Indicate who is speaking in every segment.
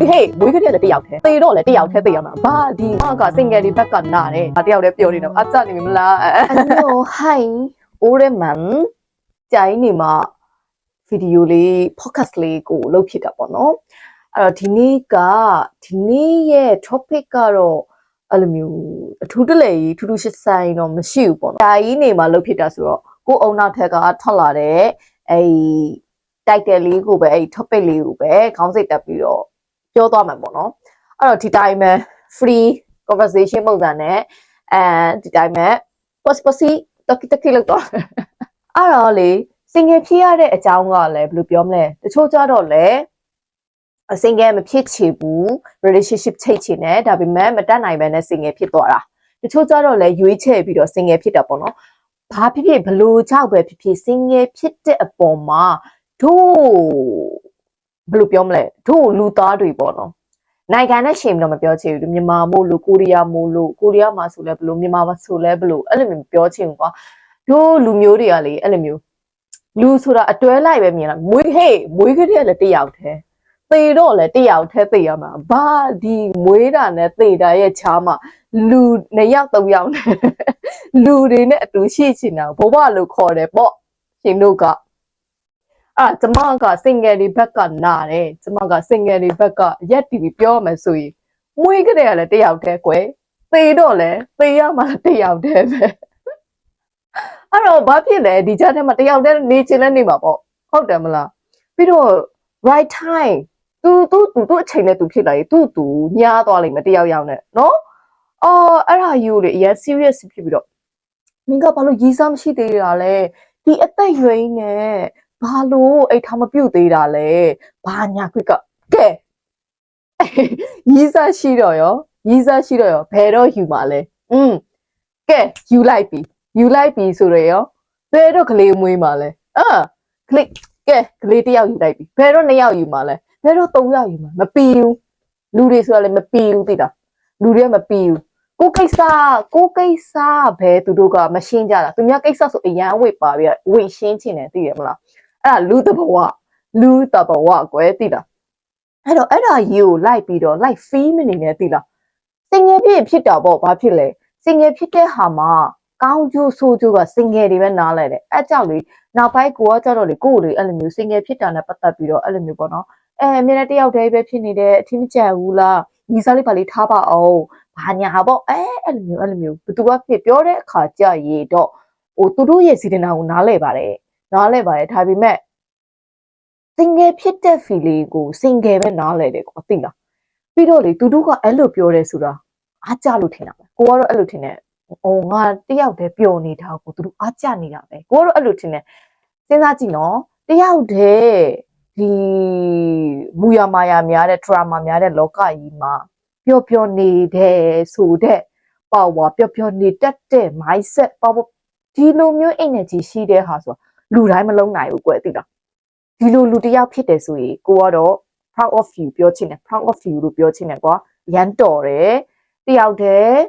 Speaker 1: ဟေးမွေးကလေးလည်းတယောက်တည်းသေတော့လည်းတယောက်တည်းသေရမှာဘာဒီအကစင်ငယ်ဒီဘက်ကနာတယ်ငါတယောက်တည်းပြောနေတော့အကြနေမလား
Speaker 2: Ano, hi.
Speaker 1: Oreman ကြိုင်းနေမှာဗီဒီယိုလေး podcast လေးကိုလုပ်ဖြစ်တာပေါ့နော်အဲ့တော့ဒီနေ့ကဒီနေ့ရဲ့ topic ကတော့အဲ့လိုမျိုးအထူးတလဲကြီးထူးထူးရှစ်ဆိုင်တော့မရှိဘူးပေါ့နော်ကြိုင်းနေမှာလုပ်ဖြစ်တာဆိုတော့ကိုယ်အုံနောက်ထက်ကထွက်လာတဲ့အဲ့ title လေးကိုပဲအဲ့ topic လေးကိုပဲခေါင်းစိတ်တက်ပြီးတော့ ပြောသွားမှာပေါ့နော်အဲ့တော့ဒီတိုင်းပဲ free conversation ပုံစံနဲ့အဲဒီတိုင်းပဲ post post တကတကလောက်တော့အဲ့တော့လေ single ဖြစ်ရတဲ့အကြောင်းကလည်းဘယ်လိုပြောမလဲတချို့ကြတော့လေအ single မဖြစ်ချေဘူး relationship ချိတ်ချင်တယ်ဒါပေမဲ့မတက်နိုင်ဘဲနဲ့ single ဖြစ်သွားတာတချို့ကြတော့လေရွေးချယ်ပြီးတော့ single ဖြစ်တာပေါ့နော်ဘာဖြစ်ဖြစ်ဘလို့ကြောက်ပဲဖြစ်ဖြစ် single ဖြစ်တဲ့အပေါ်မှာတို့ ဘယ်လိုပြောမလဲတို့လူသားတွေပေါ့နော်နိုင်ငံနဲ့ရှင်ပြီးတော့မပြောချင်ဘူးမြန်မာမို့လို့ကိုရီးယားမို့လို့ကိုရီးယားမှာဆိုလဲဘလို့မြန်မာမှာဆိုလဲဘလို့အဲ့လိုမျိုးပြောချင်ဘူးကွာတို့လူမျိုးတွေကလေအဲ့လိုမျိုးလူဆိုတာအတွဲလိုက်ပဲမြင်လားမွေးဟေးမွေးကလေးကလည်းတယောက်တည်းသေတော့လည်းတယောက်တည်းသေရမှာဘာဒီမွေးတာနဲ့သေတာရဲ့ချားမှာလူနှစ်ယောက်သုံးယောက်နဲ့လူတွေနဲ့အတူရှိချင်တာဘဝလို့ခေါ်တယ်ပေါ့ရှင်တို့က အာကျမက single ဒီဘက်ကနာတယ်ကျမက single ဒီဘက်ကရက်တီပြီးပြောမယ်ဆိုရင်မွေးကလေးကလည်းတယောက်တည်းကွယ်သေတော့လည်းသေရမှာတယောက်တည်းပဲအဲ့တော့ဘာဖြစ်လဲဒီကြားထဲမှာတယောက်တည်းနေချင်လဲနေမှာပေါ့ဟုတ်တယ်မလားပြီးတော့ right time သူသူသူသူအချိန်နဲ့သူဖြစ်လာရင်သူသူညားသွားလိမ့်မယ်တယောက်ယောက်နဲ့နော်အော်အဲ့ဒါယူလေအရင် serious ဖြစ်ပြီးတော့မင်းကဘာလို့ရည်စားမရှိသေးတာလဲဒီအသက်ရွယ်နဲ့ ဘာလို့အိတ်ထားမပြုတ်သေးတာလဲဘာညာခွက်ကကဲရည်စားရှိတော့ရောရည်စားရှိတော့ရောဘယ်တော့ယူမှာလဲอืมကဲယူလိုက်ပြီယူလိုက်ပြီဆိုတော့ရောဘယ်တော့ကလေးမွေးမှာလဲအာကလေးကဲကလေးတစ်ယောက်ယူလိုက်ပြီဘယ်တော့နှစ်ယောက်ယူမှာလဲဘယ်တော့သုံးယောက်ယူမှာမပီဘူးလူတွေဆိုတာလည်းမပီဘူးသိတာလူတွေကမပီဘူးကိုကိစ္စကိုကိစ္စပဲသူတို့ကမရှင်းကြတာသူများကိစ္စဆိုအရန်ဝိပါပြီးတော့ဝိရှင်းချင်တယ်သိရမလား အဲ့ဒါလူတဘဝလူတဘဝကွယ်သိလားအဲ့တော့အဲ့ဒါကြီးကိုလိုက်ပြီးတော့ like feel မနေနဲ့သိလားစင်ငယ်ဖြစ်ဖြစ်တာပေါ့ဘာဖြစ်လဲစင်ငယ်ဖြစ်တဲ့ဟာမှာကောင်းကျိုးဆိုးကျိုးကစင်ငယ်တွေပဲနားလဲတယ်အဲ့ကြောင့်လေနောက်ပိုင်းကိုကကြတော့လေကိုယ်လေအဲ့လိုမျိုးစင်ငယ်ဖြစ်တာနဲ့ပတ်သက်ပြီးတော့အဲ့လိုမျိုးပေါ့နော်အဲအမြဲတမ်းတယောက်တည်းပဲဖြစ်နေတယ်အထင်မကျဘူးလားညီစားလေးပါလေးထားပါအောင်ဘာညာပေါ့အဲအဲ့လိုမျိုးအဲ့လိုမျိုးဘသူကဖြစ်ပြောတဲ့အခါကြရေတော့ဟိုသူတို့ရဲ့စီဒနာကိုနားလဲပါတယ် နားလဲပါတယ်ဒါပေမဲ့ single ဖြစ်တဲ့ feeling ကို single ပဲနားလဲတယ်ကွာသိလားပြီးတော့လေသူတို့ကအဲ့လိုပြောတယ်ဆိုတာအားကြလို့ထင်တာပဲကိုကတော့အဲ့လိုထင်တယ်ဟိုငါတယောက်တည်းပျော်နေတာကိုသူတို့အားကြနေတာပဲကိုကတော့အဲ့လိုထင်တယ်စဉ်းစားကြည့်နော်တယောက်တည်းဒီမူရမာယာများတဲ့ drama များတဲ့လောကကြီးမှာပျော်ပျော်နေတယ်ဆိုတဲ့ပေါ့ဝါပျော်ပျော်နေတတ်တဲ့ mindset ပေါ့ဒီလိုမျိုး energy ရှိတဲ့ဟာဆို လူတိုင်းမလုံးနိုင်ဘူးကွယ်သိလားဒီလိုလူတစ်ယောက်ဖြစ်တယ်ဆိုရင်ကိုကတော့ proud of you ပြောချင်တယ် proud of you လို့ပြောချင်တယ်ကွာရမ်းတော်တယ်တယောက်တည်း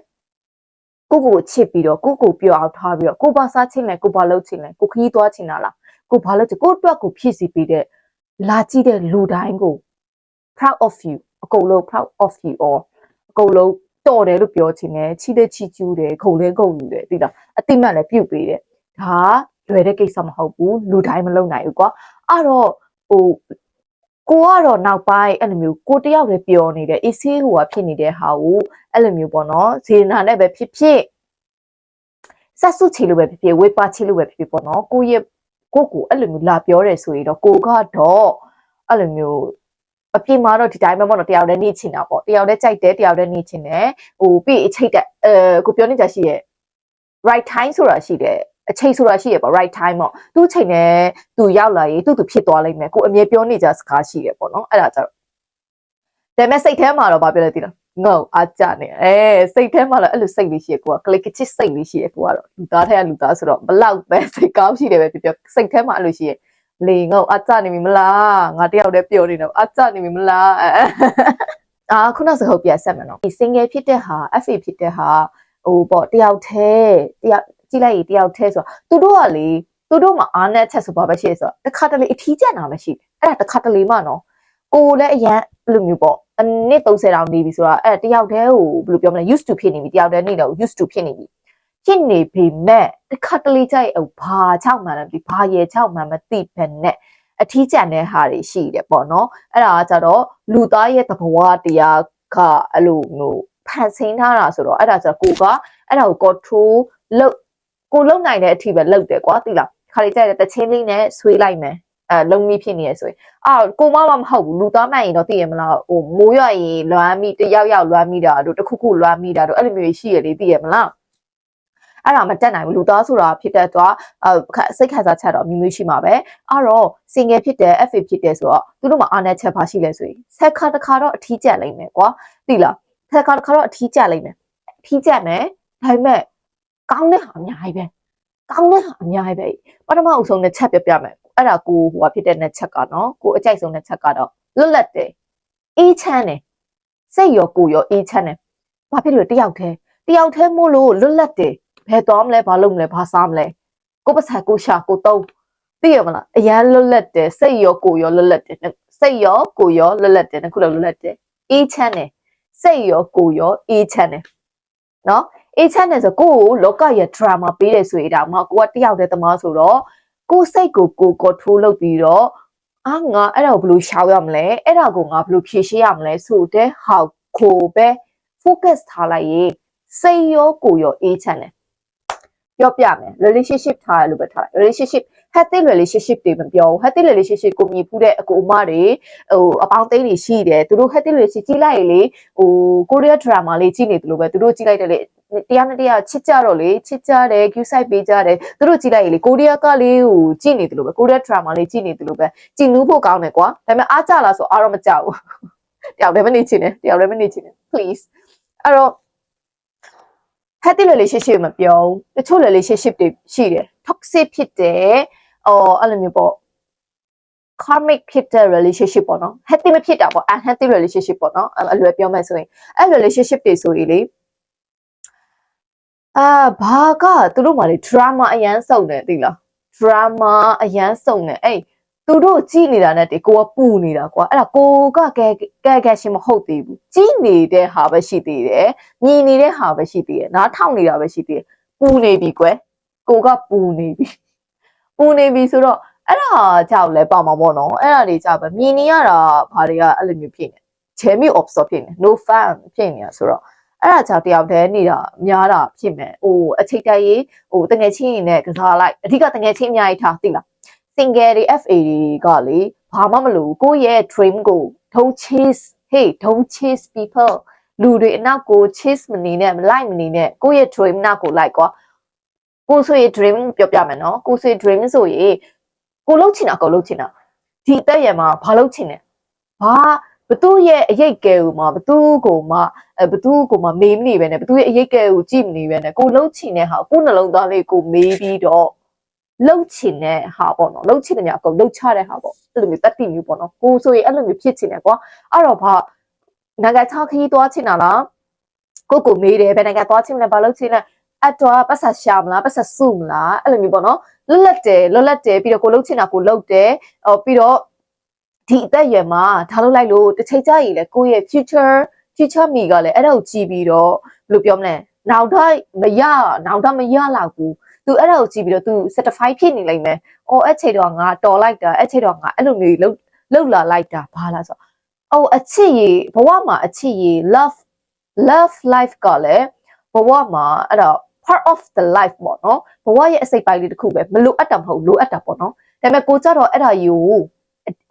Speaker 1: ကိုကိုကိုချစ်ပြီးတော့ကိုကိုပြောအောင်ထားပြီးတော့ကိုဘာစားချင်လဲကိုဘာလုပ်ချင်လဲကိုခရီးသွားချင်တာလားကိုဘာလုပ်ချင်ကိုအတွက်ကိုဖြစ်စီပြီးတဲ့လာကြည့်တဲ့လူတိုင်းကို proud of you အကုန်လုံး proud of you or အကုန်လုံးတော်တယ်လို့ပြောချင်တယ်ချီတဲ့ချီကျူးတယ်ခုံလဲခုံယူတယ်သိလားအတိမတ်လည်းပြုတ်ပေးတယ်ဒါ လွယ်တဲ့ကိစ္စမဟုတ်ဘူးလူတိုင်းမလုပ်နိုင်ဘူးကွာအဲ့တော့ဟိုကိုကတော့နောက်ပိုင်းအဲ့လိုမျိုးကိုတယောက်လည်းပျော်နေတယ်အေးဆေးဟိုကဖြစ်နေတဲ့ဟာကိုအဲ့လိုမျိုးပေါ့နော်ဇေနာနဲ့ပဲဖြစ်ဖြစ်ဆက်စုချီလို့ပဲဖြစ်ဖြစ်ဝေပါချီလို့ပဲဖြစ်ဖြစ်ပေါ့နော်ကိုရဲ့ကိုကိုအဲ့လိုမျိုးလာပြောတယ်ဆိုရင်တော့ကိုကတော့အဲ့လိုမျိုးအပြင်မှာတော့ဒီတိုင်းပဲပေါ့နော်တယောက်တည်းနေချင်တာပေါ့တယောက်တည်းကြိုက်တယ်တယောက်တည်းနေချင်တယ်ဟိုပြီးအချိတ်တက်အဲကိုပြောနေကြရှိရဲ့ right time ဆိုတာရှိတယ် အချိန်ဆိုတာရှိရပေါ့ right time ပေါ့သူ့ချိန်နဲ့သူရောက်လာရင်သူ့သူဖြစ်သွားလိမ့်မယ်ကိုအမြဲပြောနေကြစကားရှိရပေါ့နော်အဲ့ဒါကြတော့ဒါပေမဲ့စိတ်ထဲမှာတော့ဘာပြောလဲသိလားငုံအားကြနေအဲစိတ်ထဲမှာတော့အဲ့လိုစိတ်လေးရှိရကိုကကလစ်ကချစ်စိတ်လေးရှိရကိုကတော့လူသားထဲကလူသားဆိုတော့ဘလောက်ပဲစိတ်ကောင်းရှိတယ်ပဲပြောပြောစိတ်ထဲမှာအဲ့လိုရှိရလေငုံအားကြနေပြီမလားငါတယောက်တည်းပျော်နေတော့အားကြနေပြီမလားအာခုနစကားပြဆက်မယ်နော်ဒီ single ဖြစ်တဲ့ဟာ FA ဖြစ်တဲ့ဟာဟိုပေါ့တယောက်တည်းတယောက် ကြည့်လိုက်ရင်တယောက်တည်းဆိုတော့သူတို့ကလေသူတို့မှာအားနဲ့ချက်ဆိုပါပဲရှိဆိုတော့တခါတလေအထီးကျန်တာပဲရှိတယ်အဲ့ဒါတခါတလေမှနော်ကိုလည်းအရန်အဲ့လိုမျိုးပေါ့အနှစ်30တောင်နေပြီဆိုတော့အဲတယောက်တည်းကိုဘယ်လိုပြောမလဲ used to ဖြစ်နေပြီတယောက်တည်းနေတော့ used to ဖြစ်နေပြီဖြစ်နေပေမဲ့တစ်ခါတလေကြိုက်အဘာချောက်မှန်တယ်ဒီဘာရဲချောက်မှန်မသိဘဲနဲ့အထီးကျန်တဲ့ဟာတွေရှိတယ်ပေါ့နော်အဲ့ဒါကကြတော့လူသားရဲ့သဘောတရားကအဲ့လိုမျိုးဖန်ဆင်းထားတာဆိုတော့အဲ့ဒါဆိုတော့ကိုကအဲ့ဒါကို control လုပ် ကိုလုံနိုင်တဲ့အထိပဲလုပ်တယ်ကွာသိလားခါလေးကြိုက်တဲ့တချင်းလေးနဲ့ဆွေးလိုက်မယ်အဲလုံမီဖြစ်နေရဆိုရင်အာကိုမမမဟုတ်ဘူးလူသားမှန်ရင်တော့သိရမလားဟိုမိုးရွရင်လွမ်းမိတယောက်ယောက်လွမ်းမိတာတို့တစ်ခုခုလွမ်းမိတာတို့အဲ့လိုမျိုးရှိရလေသိရမလားအဲ့ဒါမတက်နိုင်ဘူးလူသားဆိုတာဖြစ်တဲ့တော့အစိတ်ခံစားချက်တော့မျိုးမျိုးရှိမှာပဲအဲ့တော့ single ဖြစ်တယ် FA ဖြစ်တယ်ဆိုတော့သူတို့မှာအားနည်းချက်ပါရှိလဲဆိုရင်ဆက်ခါတစ်ခါတော့အထီးကျက်လိမ့်မယ်ကွာသိလားဆက်ခါတစ်ခါတော့အထီးကျက်လိမ့်မယ်အထီးကျက်မယ်ဒါပေမဲ့ ကောင်းတဲ့ဟာအများကြီးပဲကောင်းတဲ့ဟာအများကြီးပဲပထမအဆုံးနဲ့ချက်ပြပြမယ်အဲ့ဒါကိုဟိုဟာဖြစ်တဲ့နဲ့ချက်ကနော်ကိုအကြိုက်ဆုံးတဲ့ချက်ကတော့လွတ်လပ်တယ်အေးချမ်းတယ်စိတ်ရောကိုယ်ရောအေးချမ်းတယ်ဘာဖြစ်လို့တယောက်တည်းတယောက်တည်းမို့လို့လွတ်လပ်တယ်ဘယ်သွားမလဲဘာလုပ်မလဲဘာစားမလဲကိုပတ်ဆက်ကိုရှာကိုတုံးသိရမလားအရန်လွတ်လပ်တယ်စိတ်ရောကိုယ်ရောလွတ်လပ်တယ်စိတ်ရောကိုယ်ရောလွတ်လပ်တယ်ခုလည်းလွတ်လပ်တယ်အေးချမ်းတယ်စိတ်ရောကိုယ်ရောအေးချမ်းတယ်နော် အေးချမ်းတယ်ဆိုကိုယ့်ကိုလောကရဲ့ drama ပေးတယ်ဆိုရင်ဒါမှကိုကတယောက်တည်းသမားဆိုတော့ကိုယ်စိတ်ကိုကို control လုပ်ပြီးတော့အာငါအဲ့ဒါကိုဘယ်လိုရှောင်ရမလဲအဲ့ဒါကိုငါဘယ်လိုဖြေရှင်းရမလဲဆိုတဲ့ဟာကိုပဲ focus ထားလိုက်ရင်စိတ်ရောကိုယ်ရောအေးချမ်းတယ်ပြောပြမယ် relationship ထားရလို့ပဲထားလိုက် relationship healthy relationship တွေမပြောဘူး healthy relationship ကိုမြည်ဖူးတဲ့အကူအမတွေဟိုအပေါင်းသိန်းတွေရှိတယ်သူတို့ healthy relationship ကြည့်လိုက်ရင်လေဟို Korea drama လေးကြည့်နေတယ်လို့ပဲသူတို့ကြည့်လိုက်တယ်လေ တရားနဲ့တရားချစ်ကြတော့လေချစ်ကြတယ် Q site ပေးကြတယ်သူတို့ကြည့်လိုက်ရင်လေကိုရီးယားကလေးကိုကြည့်နေတယ်လို့ပဲကိုရီးယား drama လေးကြည့်နေတယ်လို့ပဲကြည့်နူးဖို့ကောင်းတယ်ကွာဒါပေမဲ့အားကြလားဆိုအားတော့မကြောက်ဘူးတယောက်တည်းမနေချင်နဲ့တယောက်တည်းမနေချင်နဲ့ please အဲ့တော့ healthy relationship မပြောဘူးတချို့ relationship တွေရှိတယ် toxic ဖြစ်တယ်အော်အဲ့လိုမျိုးပေါ့ karmic ဖြစ်တဲ့ relationship ပေါ့နော် healthy မဖြစ်တာပေါ့ unhealthy relationship ပေါ့နော်အလွယ်ပြောမယ်ဆိုရင်အဲ့ relationship တွေဆိုရင်လေ အာဘာကသူတို့မှလေ drama အရန်စုံတယ်သိလား drama အရန်စုံတယ်အဲ့သူတို့ကြည်နေတာနဲ့တေကိုကပူနေတာကွာအဲ့ဒါကိုကကဲကဲကဲရှင်မဟုတ်သေးဘူးကြည်နေတဲ့ဟာပဲရှိသေးတယ်မြင်နေတဲ့ဟာပဲရှိသေးတယ်နားထောင်နေတာပဲရှိသေးတယ်ပူနေပြီကွယ်ကိုကပူနေပြီပူနေပြီဆိုတော့အဲ့ဒါကြောက်လဲပေါ့မှာပေါ့နော်အဲ့ဒါတွေကြောက်ပဲမြင်နေရတာဘာတွေကအဲ့လိုမျိုးဖြစ်နေချဲမီ observe ဖြစ်နေ no fan ဖြစ်နေတာဆိုတော့ အဲ့ဒါကြောင့်တယောက်တည်းနေတာများတာဖြစ်မယ်ဟိုအချိန်တိုင်းရေးဟိုတငယ်ချင်းတွေနဲ့ကစားလိုက်အဓိကတငယ်ချင်းအများကြီးထားသိလား single တွေ FA တွေကလေဘာမှမလို့ကိုယ့်ရဲ့ dream ကို don't chase hey don't chase people လူတွေအနောက်ကို chase မနေနဲ့မလိုက်မနေနဲ့ကိုယ့်ရဲ့ dream နောက်ကိုလိုက်ကွာကိုဆိုရင် dream ပြောပြမယ်နော်ကိုဆိုရင် dream ဆိုရင်ကိုလှုပ်ချင်တာကိုလှုပ်ချင်တာဒီအသက်ရမှာဘာလှုပ်ချင်လဲဘာ ဘသူရဲ့အရေးကဲကိုမှဘသူကိုမှအဲဘသူကိုမှမေးမနေပဲနဲ့ဘသူရဲ့အရေးကဲကိုကြည့်မနေပဲနဲ့ကိုလှုပ်ချင်တဲ့ဟာကိုနှလုံးသားလေးကိုမေးပြီးတော့လှုပ်ချင်တဲ့ဟာပေါ့နော်လှုပ်ချင်တဲ့ညာအကုန်လှုပ်ချတဲ့ဟာပေါ့အဲ့လိုမျိုးတတိမျိုးပေါ့နော်ကိုဆိုရင်အဲ့လိုမျိုးဖြစ်ချင်တယ်ကွာအဲ့တော့ဘာနိုင်ငံခြားခရီးသွားချင်တာလားကိုကိုမေးတယ်ဘယ်နိုင်ငံသွားချင်လဲဘာလှုပ်ချင်လဲအတော့ပတ်ဆက်ရှာမလားပတ်ဆက်စုမလားအဲ့လိုမျိုးပေါ့နော်လွတ်လပ်တယ်လွတ်လပ်တယ်ပြီးတော့ကိုလှုပ်ချင်တာကိုလှုပ်တယ်ဟောပြီးတော့ ဒီအသက်အရွယ်မှာဒါလုပ်လိုက်လို့တစ်ချိန်ကြာရင်လေကိုယ့်ရဲ့ future future me ကလည်းအဲ့ဒါကိုကြည့်ပြီးတော့ဘယ်လိုပြောမလဲနောက်တော့မရနောက်တော့မရလောက်ဘူးသူအဲ့ဒါကိုကြည့်ပြီးတော့သူ certify ဖြစ်နေလိမ့်မယ်။အော်အဲ့ချိန်တော့ငါတော်လိုက်တာအဲ့ချိန်တော့ငါအဲ့လိုမျိုးလှုပ်လှုပ်လာလိုက်တာဘာလားဆို။အော်အချစ်ရဘဝမှာအချစ်ရ love love life ကလည်းဘဝမှာအဲ့တော့ part of the life ပေါ့နော်။ဘဝရဲ့အစိတ်ပိုင်းလေးတစ်ခုပဲမလိုအပ်တာမဟုတ်လိုအပ်တာပေါ့နော်။ဒါပေမဲ့ကိုကြတော့အဲ့ဒါယူ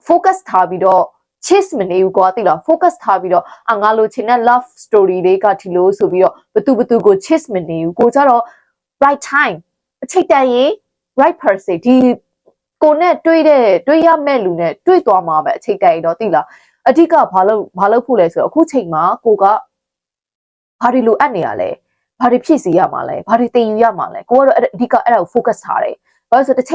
Speaker 1: focus ထားပြီးတော့ chase မနေဘူးကွာသိလား focus ထားပြီးတော့အငါလိုချင်တဲ့ love story လေးကဒီလိုဆိုပြီးတော့ဘသူဘသူကို chase မနေဘူးကိုကြတော့ right time အချိန်တန်ရင် right person ဒီကိုနဲ့တွေ့တဲ့တွေ့ရမဲ့လူနဲ့တွေ့သွားမှာပဲအချိန်တန်ရင်တော့သိလားအဓိကဘာလို့ဘာလို့ဖို့လဲဆိုတော့အခုချိန်မှာကိုကဘာတွေလိုအပ်နေရလဲဘာတွေဖြည့်စီရမှာလဲဘာတွေတင်ယူရမှာလဲကိုကတော့အဓိကအဲ့ဒါကို focus ထားတယ်ဘာလို့ဆိုတစ်ချိန်